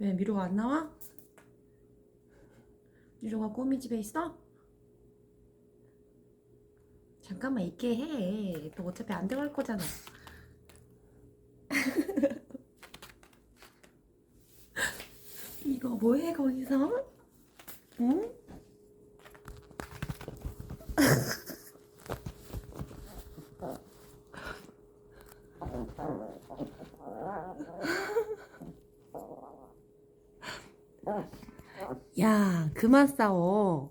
왜 미로가 안 나와? 미로가 꼬미 집에 있어? 잠깐만 있게 해. 너 어차피 안 들어갈 거잖아. 이거 뭐해 거기서? 응? 야, 그만 싸워.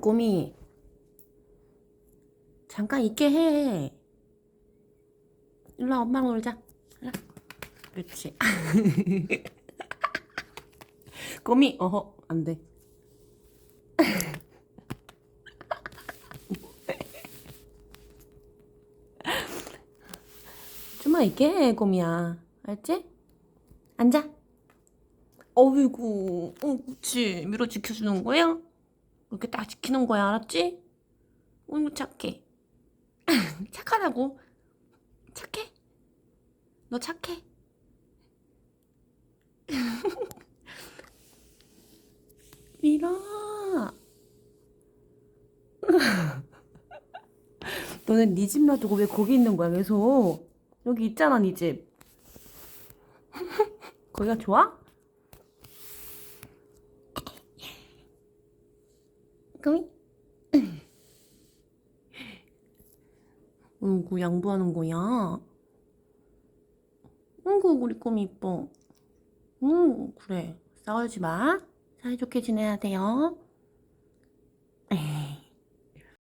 꼬미. 잠깐 있게 해. 일로 와, 엄마랑 놀자. 일로 와. 그렇지. 꼬미, 어허, 안 돼. 좀만 있게 해, 꼬미야. 알지? 앉아. 어이구, 어, 그치. 미로 지켜주는 거야? 이렇게 딱 지키는 거야, 알았지? 어이구, 착해. 착하다고. 착해. 너 착해. 미라. 너는 네 집 놔두고 왜 거기 있는 거야, 계속? 여기 있잖아, 네 집. 거기가 좋아? 꼬미? 어이구, 양보하는 거야. 어이구, 우리 꼬미 이뻐. 응, 그래. 싸우지 마. 사이좋게 지내야 돼요.